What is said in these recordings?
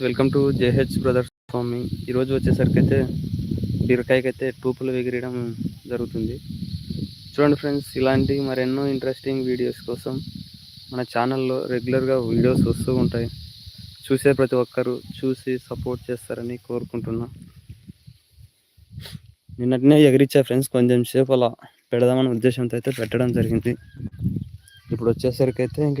Welcome to JH brothers farming ఈరోజు వచ్చేసరికి అయితే బీరకాయకి అయితే టూపులు ఎగిరియడం జరుగుతుంది. చూడండి ఫ్రెండ్స్ ఇలాంటి మరెన్నో ఇంట్రెస్టింగ్ వీడియోస్ కోసం మన ఛానల్లో రెగ్యులర్గా వీడియోస్ వస్తూ ఉంటాయి. చూసే ప్రతి ఒక్కరూ చూసి సపోర్ట్ చేస్తారని కోరుకుంటున్నా. నిన్నటినే ఎగిరిచ్చా ఫ్రెండ్స్ కొంచెం సేపు అలా పెడదామనే ఉద్దేశంతో అయితే పెట్టడం జరిగింది. ఇప్పుడు వచ్చేసరికి అయితే ఇంక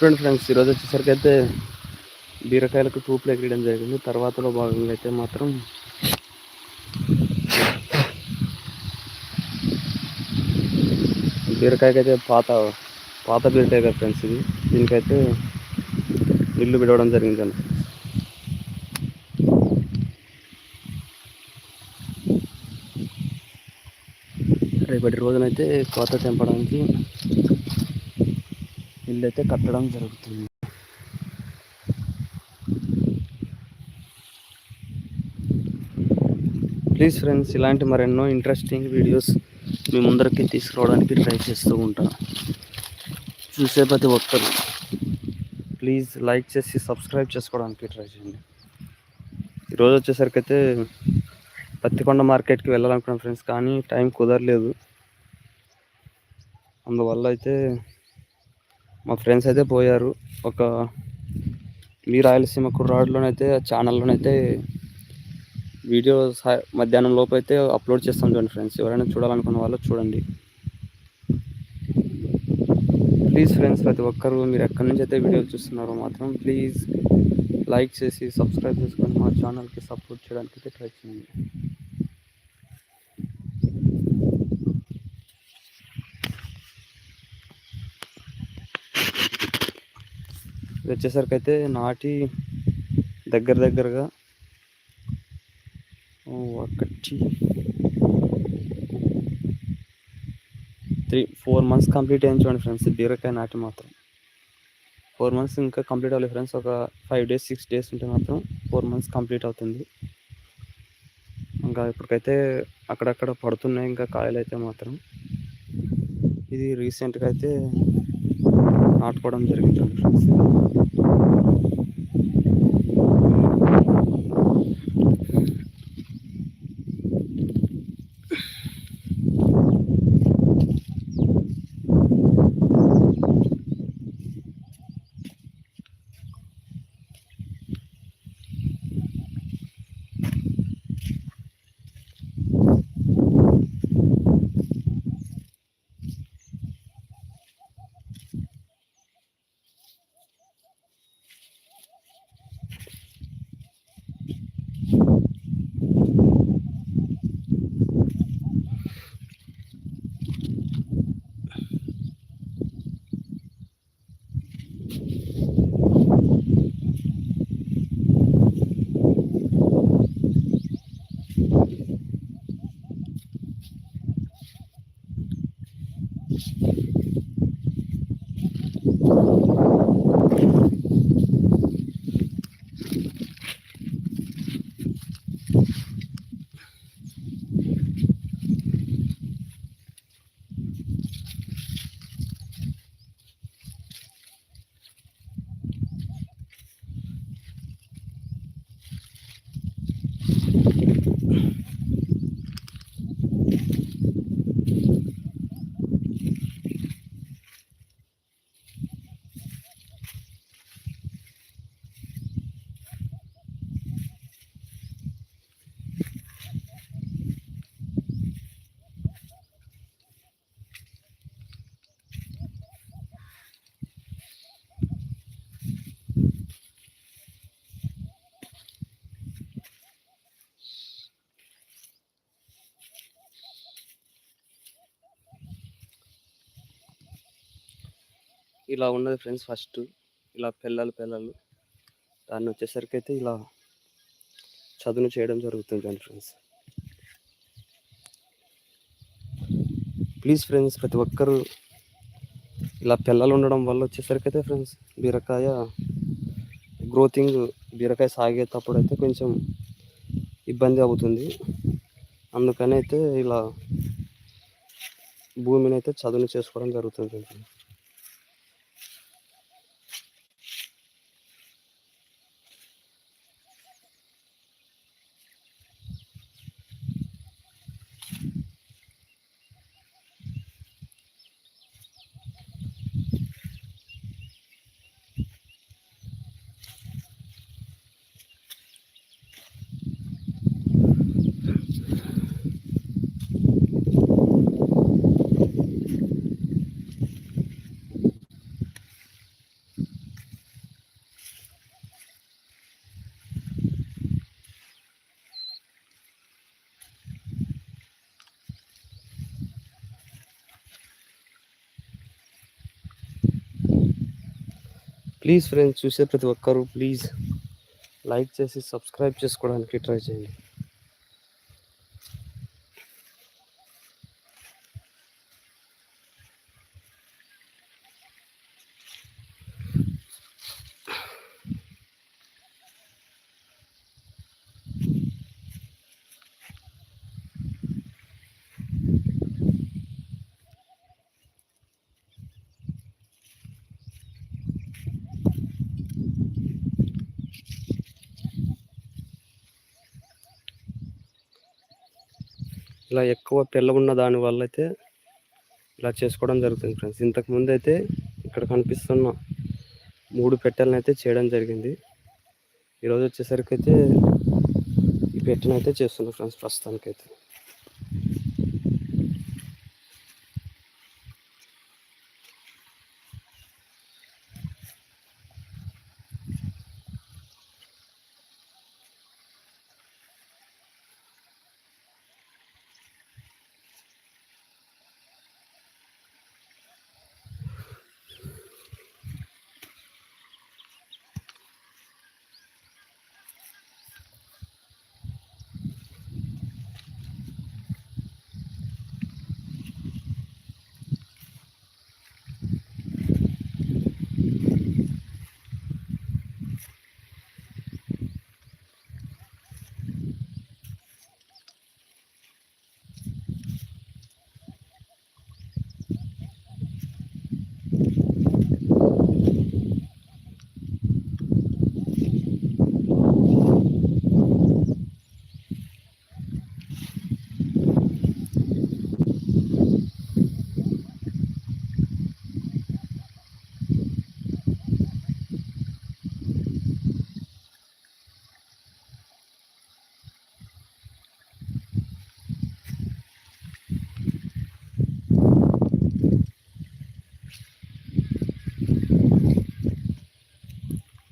చూడండి ఫ్రెండ్స్ ఈరోజు వచ్చేసరికి అయితే బీరకాయలకు టూపులు ఎగరడం జరిగింది. తర్వాతలో భాగంగా అయితే మాత్రం బీరకాయకి అయితే పాత పాత బీరకాయ కదా ఫ్రెండ్స్ ఇది. దీనికైతే ఇల్లు విడవడం జరిగిందండి రేపటి రోజునైతే కోత తెంపడానికి ఇల్లు అయితే కట్టడం జరుగుతుంది. ప్లీజ్ ఫ్రెండ్స్ ఇలాంటి మరెన్నో ఇంట్రెస్టింగ్ వీడియోస్ మీ ముందరికి తీసుకురావడానికి ట్రై చేస్తూ ఉంటాను చూసే ప్రతి ఒక్కరు ప్లీజ్ లైక్ చేసి సబ్స్క్రైబ్ చేసుకోవడానికి ట్రై చేయండి. ఈరోజు వచ్చేసరికి అయితే పత్తికొండ మార్కెట్కి వెళ్ళాలనుకున్నాం ఫ్రెండ్స్ కానీ టైం కుదరలేదు. అందువల్ల అయితే మా ఫ్రెండ్స్ అయితే పోయారు. ఒక మీ రాయలసీమ కుర్రాడులోనైతే ఛానల్లోనైతే వీడియో మధ్యాహ్నం లోపు అయితే అప్లోడ్ చేస్తాం చూడండి ఫ్రెండ్స్ ఎవరైనా చూడాలనుకున్న వాళ్ళు చూడండి. ప్లీజ్ ఫ్రెండ్స్ ప్రతి ఒక్కరు మీరు ఎక్కడి నుంచి అయితే వీడియో చూస్తున్నారో మాత్రం ప్లీజ్ లైక్ చేసి సబ్స్క్రైబ్ చేసుకొని మా ఛానల్కి సపోర్ట్ చేయడానికి అయితే ట్రై చేయండి. ఇది వచ్చేసరికి అయితే నాటి దగ్గర దగ్గరగా ఒకటి త్రీ ఫోర్ మంత్స్ కంప్లీట్ అయింది చూడండి ఫ్రెండ్స్. బీరకాయ నాటి మాత్రం. ఫోర్ మంత్స్ ఇంకా కంప్లీట్ అవ్వలేదు ఫ్రెండ్స్. ఒక ఫైవ్ డేస్ సిక్స్ డేస్ ఉంటే మాత్రం ఫోర్ మంత్స్ కంప్లీట్ అవుతుంది. ఇంకా ఇప్పటికైతే అక్కడక్కడ పడుతున్నాయి. ఇంకా కాయలు అయితే మాత్రం. ఇది రీసెంట్గా అయితే నాటుకోవడం జరుగుతుంది ఇలా ఉన్నది ఫ్రెండ్స్ ఫస్ట్. ఇలా పిల్లలు పిల్లలు. దాన్ని వచ్చేసరికి అయితే ఇలా చదును చేయడం జరుగుతుంది అండి ఫ్రెండ్స్. ప్లీజ్ ఫ్రెండ్స్ ప్రతి ఒక్కరూ ఇలా పిల్లలు ఉండడం వల్ల వచ్చేసరికి అయితే ఫ్రెండ్స్ బీరకాయ గ్రోతింగ్ బీరకాయ సాగేటప్పుడు అయితే కొంచెం ఇబ్బంది అవుతుంది. అందుకని అయితే ఇలా భూమిని అయితే చదును చేసుకోవడం జరుగుతుంది ప్లీజ్ ఫ్రెండ్స్ చూసే ప్రతి ఒక్కరు ప్లీజ్ లైక్ చేసి సబ్స్క్రైబ్ చేసుకోవడానికి ట్రై చేయండి. ఇలా ఎక్కువ పిల్ల ఉన్న దాని వల్ల అయితే ఇలా చేసుకోవడం జరుగుతుంది ఫ్రెండ్స్ ఇంతకుముందు అయితే ఇక్కడ కనిపిస్తున్న మూడు పెట్టెలను అయితే చేయడం జరిగింది. ఈరోజు వచ్చేసరికి అయితే ఈ పెట్టెను అయితే చేస్తున్నాం ఫ్రెండ్స్ ప్రస్తుతానికైతే.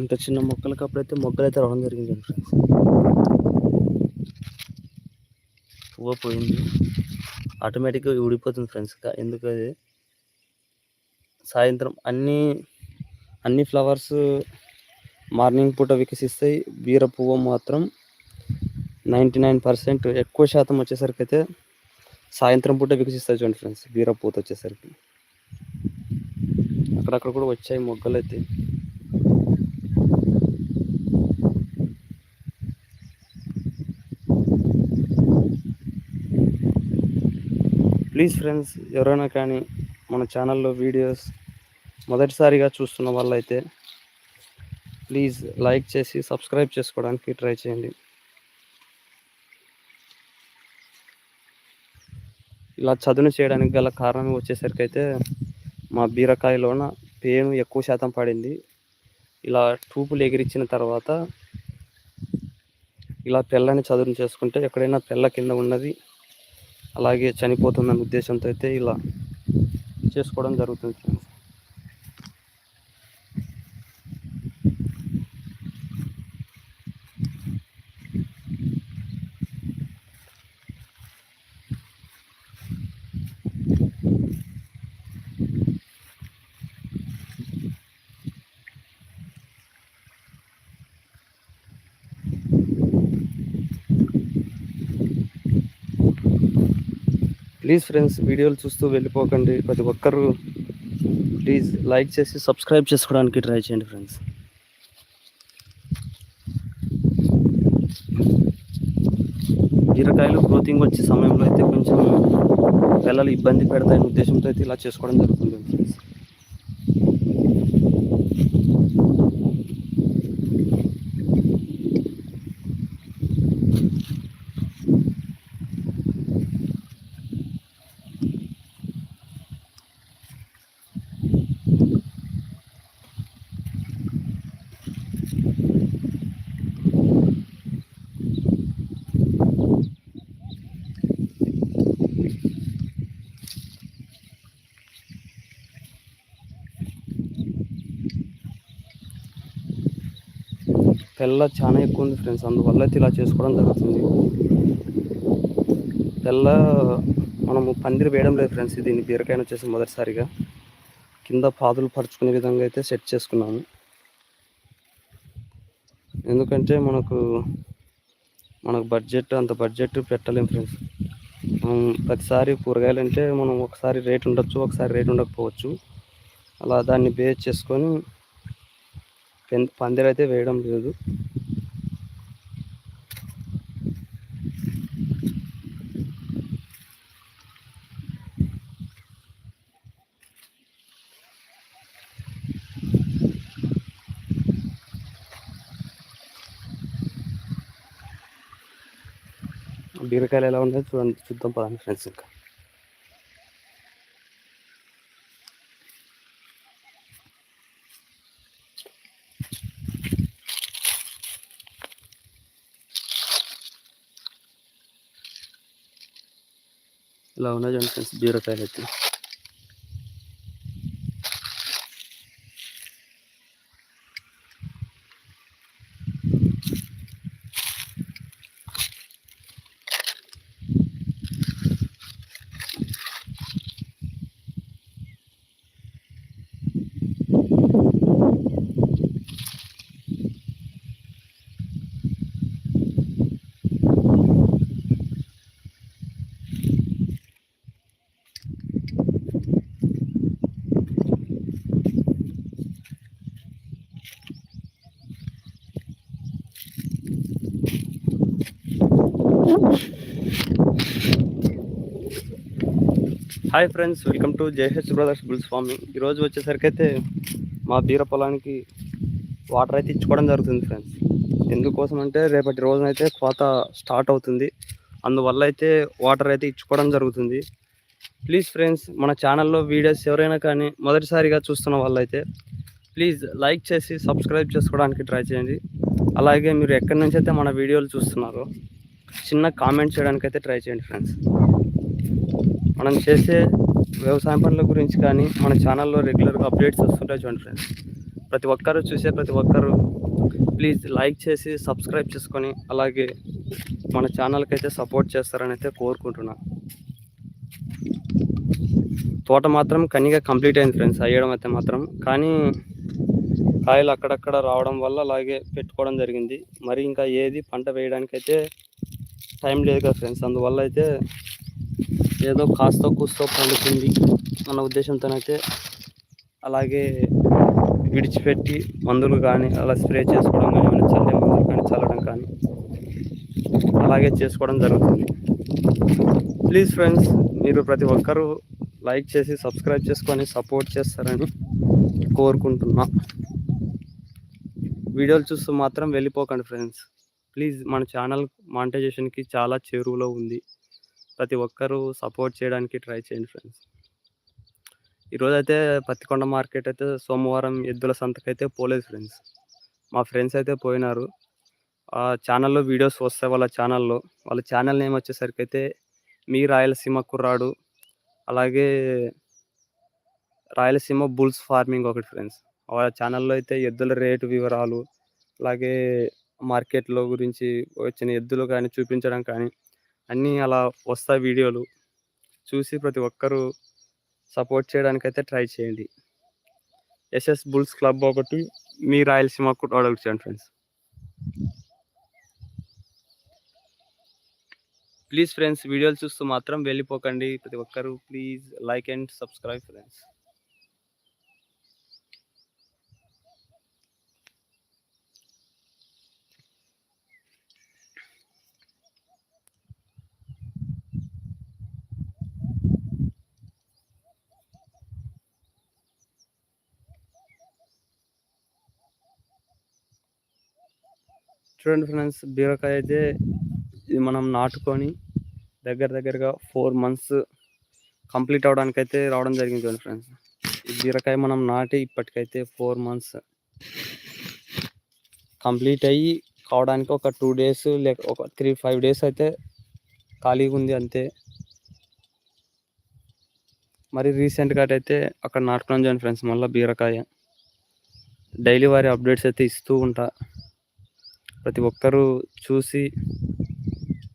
ఇంత చిన్న మొక్కలకి అప్పుడైతే మొగ్గలు అయితే రావడం జరిగింది ఫ్రెండ్స్. పువ్వు పోయింది. ఆటోమేటిక్గా ఊడిపోతుంది ఫ్రెండ్స్ ఎందుకు అది సాయంత్రం అన్ని అన్ని ఫ్లవర్స్ మార్నింగ్ పూట వికసిస్తాయి బీర పువ్వు మాత్రం నైంటీ నైన్ పర్సెంట్ ఎక్కువ శాతం వచ్చేసరికి అయితే సాయంత్రం పూట వికసిస్తాయి చూడండి ఫ్రెండ్స్. బీర పూత వచ్చేసరికి. అక్కడక్కడ కూడా వచ్చాయి మొగ్గలు అయితే ప్లీజ్ ఫ్రెండ్స్ ఎవరైనా కానీ మన ఛానల్లో వీడియోస్ మొదటిసారిగా చూస్తున్న వాళ్ళైతే ప్లీజ్ లైక్ చేసి సబ్స్క్రైబ్ చేసుకోవడానికి ట్రై చేయండి. ఇలా చదును చేయడానికి గల కారణం వచ్చేసరికి అయితే మా బీరకాయలోన పేను ఎక్కువ శాతం పడింది. ఇలా టూపులు ఎగిరించిన తర్వాత ఇలా తెల్లని చదును చేసుకుంటే ఎక్కడైనా తెల్ల కింద ఉన్నది. అలాగే చనిపోతుందన్న ఉద్దేశంతో అయితే ఇలా చేసుకోవడం జరుగుతుంది. ఫ్రెండ్స్ ప్లీజ్ ఫ్రెండ్స్ వీడియోలు చూస్తూ వెళ్ళిపోకండి. ప్రతి ఒక్కరు ప్లీజ్ లైక్ చేసి సబ్స్క్రైబ్ చేసుకోవడానికి ట్రై చేయండి ఫ్రెండ్స్ బీరకాయలు గ్రోతింగ్ వచ్చే సమయంలో అయితే కొంచెం పిల్లలు ఇబ్బంది పెడతాయనే ఉద్దేశంతో అయితే ఇలా చేసుకోవడం జరుగుతుంది ఫ్రెండ్స్ తెల్ల చాలా ఎక్కువ ఉంది ఫ్రెండ్స్. అందువల్ల అయితే ఇలా చేసుకోవడం జరుగుతుంది. తెల్ల మనము పందిరి వేయడం లేదు ఫ్రెండ్స్. దీన్ని బీరకాయన వచ్చేసి మొదటిసారిగా కింద పాదులు పరుచుకునే విధంగా అయితే సెట్ చేసుకున్నాము. ఎందుకంటే మనకు మనకు బడ్జెట్ అంత బడ్జెట్ పెట్టలేము ఫ్రెండ్స్. మనం ప్రతిసారి కూరగాయలు అంటే మనం ఒకసారి రేట్ ఉండొచ్చు ఒకసారి రేట్ ఉండకపోవచ్చు. అలా దాన్ని బేస్ చేసుకొని పందిరి పందిరైతే వేయడం లేదు. బీరకాయలు ఎలా ఉన్నాయో చూడండి చూద్దాం పదండి ఫ్రెండ్స్ ఇంకా. ఇలా ఉన్నాయి చూడండి friends hi friends welcome to JH brothers bulls farming. ఈరోజు వచ్చేసరికి అయితే మా బీర పొలానికి వాటర్ అయితే ఇచ్చుకోవడం జరుగుతుంది ఫ్రెండ్స్. ఎందుకోసం అంటే రేపటి రోజునైతే కోత స్టార్ట్ అవుతుంది. అందువల్ల అయితే వాటర్ అయితే ఇచ్చుకోవడం జరుగుతుంది. ప్లీజ్ ఫ్రెండ్స్ మన ఛానల్లో వీడియోస్ ఎవరైనా కానీ మొదటిసారిగా చూస్తున్న వాళ్ళైతే ప్లీజ్ లైక్ చేసి సబ్స్క్రైబ్ చేసుకోవడానికి ట్రై చేయండి. అలాగే మీరు ఎక్కడి నుంచి అయితే మన వీడియోలు చూస్తున్నారో చిన్న కామెంట్ చేయడానికి అయితే ట్రై చేయండి ఫ్రెండ్స్ మనం చేసే వ్యవసాయ పనుల గురించి కానీ మన ఛానల్లో రెగ్యులర్గా అప్డేట్స్ వస్తుంటాయి చూడండి ఫ్రెండ్స్. ప్రతి ఒక్కరు చూసే ప్రతి ఒక్కరు ప్లీజ్ లైక్ చేసి సబ్స్క్రైబ్ చేసుకొని అలాగే మన ఛానల్కి అయితే సపోర్ట్ చేస్తారని అయితే కోరుకుంటున్నా. తోట మాత్రం కనిగా కంప్లీట్ అయింది ఫ్రెండ్స్ అయ్యడం అయితే మాత్రం. కానీ కాయలు అక్కడక్కడ రావడం వల్ల అలాగే పెట్టుకోవడం జరిగింది. మరి ఇంకా ఏది పంట వేయడానికి అయితే టైం లేదు కదా ఫ్రెండ్స్ అందువల్ల అయితే ఏదో కాస్త కూస్తో పండుతుంది అన్న ఉద్దేశంతోనైతే అలాగే విడిచిపెట్టి మందులు కానీ అలా స్ప్రే చేసుకోవడం కానీ ఏమైనా చల్లే మందులు కానీ చల్లడం కానీ అలాగే చేసుకోవడం జరుగుతుంది. ప్లీజ్ ఫ్రెండ్స్ మీరు ప్రతి ఒక్కరూ లైక్ చేసి సబ్స్క్రైబ్ చేసుకొని సపోర్ట్ చేస్తారని కోరుకుంటున్నా. వీడియోలు చూస్తూ మాత్రం వెళ్ళిపోకండి ఫ్రెండ్స్ ప్లీజ్ మన ఛానల్ మానిటైజేషన్కి చాలా చేరువలో ఉంది. ప్రతి ఒక్కరూ సపోర్ట్ చేయడానికి ట్రై చేయండి ఫ్రెండ్స్. ఈరోజు అయితే పత్తికొండ మార్కెట్ అయితే సోమవారం ఎద్దుల సంతకైతే పోలేదు ఫ్రెండ్స్. మా ఫ్రెండ్స్ అయితే పోయినారు. ఆ ఛానల్లో వీడియోస్ వస్తాయి వాళ్ళ ఛానల్లో. వాళ్ళ ఛానల్ నేమ్ వచ్చేసరికి అయితే మీ రాయలసీమ కుర్రాడు. అలాగే రాయలసీమ బుల్స్ ఫార్మింగ్ ఒకటి ఫ్రెండ్స్. వాళ్ళ ఛానల్లో అయితే ఎద్దుల రేటు వివరాలు అలాగే మార్కెట్లో గురించి వచ్చిన ఎద్దులు కానీ చూపించడం కానీ అన్నీ అలా వస్తాయి వీడియోలు. చూసి ప్రతి ఒక్కరూ సపోర్ట్ చేయడానికి అయితే ట్రై చేయండి. ఎస్ఎస్ బుల్స్ క్లబ్ ఒకటి మీ రాయలసీమ కూడా చేయండి ఫ్రెండ్స్. ప్లీజ్ ఫ్రెండ్స్ వీడియోలు చూస్తూ మాత్రం వెళ్ళిపోకండి. ప్రతి ఒక్కరు please like and subscribe friends. చూడండి ఫ్రెండ్స్ బీరకాయ అయితే ఇది మనం నాటుకొని దగ్గర దగ్గరగా ఫోర్ మంత్స్ కంప్లీట్ అవడానికి అయితే రావడం జరిగింది చూడండి ఫ్రెండ్స్. ఈ బీరకాయ మనం నాటి ఇప్పటికైతే ఫోర్ మంత్స్ కంప్లీట్ అయ్యి కావడానికి ఒక టూ డేస్ లేక ఒక త్రీ ఫైవ్ డేస్ అయితే ఖాళీగా ఉంది అంతే. మరి రీసెంట్గా అయితే అక్కడ నాటుకున్నాం చూడండి ఫ్రెండ్స్ మళ్ళీ బీరకాయ. డైలీ వారి అప్డేట్స్ అయితే ఇస్తూ ఉంటా. ప్రతి ఒక్కరూ చూసి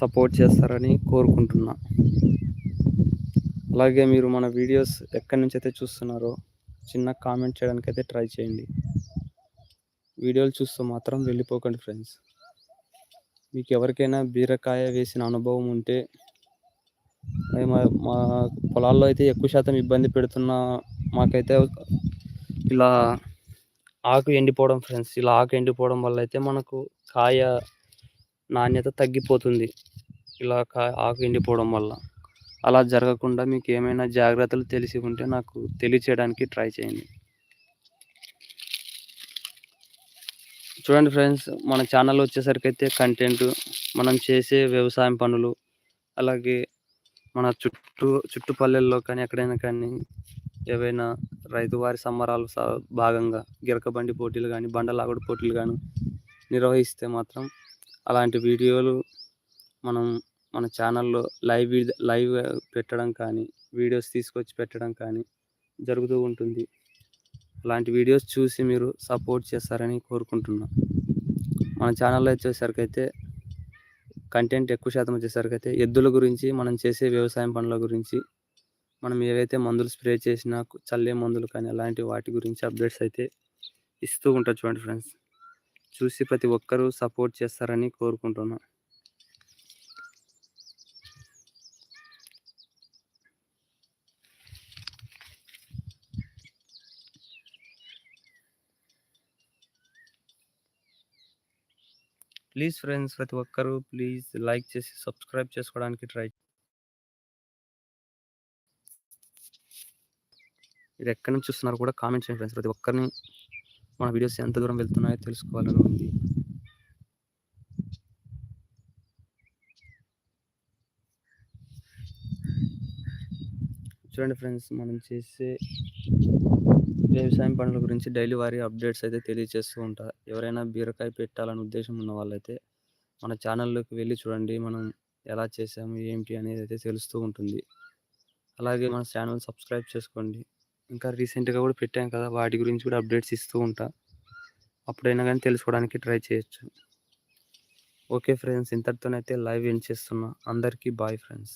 సపోర్ట్ చేస్తారని కోరుకుంటున్నా. అలాగే మీరు మన వీడియోస్ ఎక్కడి నుంచి అయితే చూస్తున్నారో చిన్న కామెంట్ చేయడానికి అయితే ట్రై చేయండి. వీడియోలు చూస్తూ మాత్రం వెళ్ళిపోకండి ఫ్రెండ్స్. మీకు ఎవరికైనా బీరకాయ వేసిన అనుభవం ఉంటే మా మా పొలాల్లో అయితే ఎక్కువ శాతం ఇబ్బంది పెడుతున్న మాకైతే ఇలా ఆకు ఎండిపోవడం ఫ్రెండ్స్ ఇలా ఆకు ఎండిపోవడం వల్ల అయితే మనకు కాయ నాణ్యత తగ్గిపోతుంది. ఇలా కాయ ఆకు ఎండిపోవడం వల్ల. అలా జరగకుండా మీకు ఏమైనా జాగ్రత్తలు తెలిసి ఉంటే నాకు తెలియచేయడానికి ట్రై చేయండి. చూడండి ఫ్రెండ్స్ మన ఛానల్ వచ్చేసరికి అయితే కంటెంట్ మనం చేసే వ్యవసాయం పనులు అలాగే మన చుట్టూ చుట్టుపల్లెల్లో కానీ ఎక్కడైనా కానీ ఏవైనా రైతువారి సంబరాలు భాగంగా గిరకబండి పోటీలు కానీ బండలాగుడు పోటీలు కానీ నిర్వహిస్తే మాత్రం అలాంటి వీడియోలు మనం మన ఛానల్లో లైవ్ లైవ్ పెట్టడం కానీ వీడియోస్ తీసుకొచ్చి పెట్టడం కానీ జరుగుతూ ఉంటుంది. అలాంటి వీడియోస్ చూసి మీరు సపోర్ట్ చేస్తారని కోరుకుంటున్నాం. మన ఛానల్లో వచ్చేసరికి అయితే కంటెంట్ ఎక్కువ శాతం వచ్చేసరికి అయితే ఎద్దుల గురించి మనం చేసే వ్యవసాయం పనుల గురించి మనం ఏవైతే మందులు స్ప్రే చేసినా చల్లే మందులు కానీ అలాంటి వాటి గురించి అప్డేట్స్ అయితే ఇస్తూ ఉంటారు చూడండి ఫ్రెండ్స్. చూసి ప్రతి ఒక్కరూ సపోర్ట్ చేస్తారని కోరుకుంటున్నాను ప్లీజ్ ఫ్రెండ్స్ ప్రతి ఒక్కరూ ప్లీజ్ లైక్ చేసి సబ్స్క్రైబ్ చేసుకోవడానికి ట్రై ఇది ఎక్కడి నుంచి చూస్తున్నారు కూడా కామెంట్ చేయండి ఫ్రెండ్స్ ప్రతి ఒక్కరిని మన వీడియోస్ ఎంత దూరం వెళ్తున్నాయో తెలుసుకోవాలని ఉంది. చూడండి ఫ్రెండ్స్ మనం చేసే వ్యవసాయం పనుల గురించి డైలీ వారి అప్డేట్స్ అయితే తెలియజేస్తూ ఉంటా. ఎవరైనా బీరకాయ పెట్టాలని ఉద్దేశం ఉన్న వాళ్ళైతే మన ఛానల్లోకి వెళ్ళి చూడండి మనం ఎలా చేసాము ఏంటి అనేది అయితే తెలుస్తూ ఉంటుంది. అలాగే మన ఛానల్ సబ్స్క్రైబ్ చేసుకోండి. ఇంకా రీసెంట్గా కూడా పెట్టాం కదా వాటి గురించి కూడా అప్డేట్స్ ఇస్తూ ఉంటా. అప్పుడైనా కానీ తెలుసుకోవడానికి ట్రై చేయొచ్చు. ఓకే ఫ్రెండ్స్ ఇంతటితోనైతే లైవ్ ఎండ్ చేస్తున్నా. అందరికీ బాయ్ ఫ్రెండ్స్.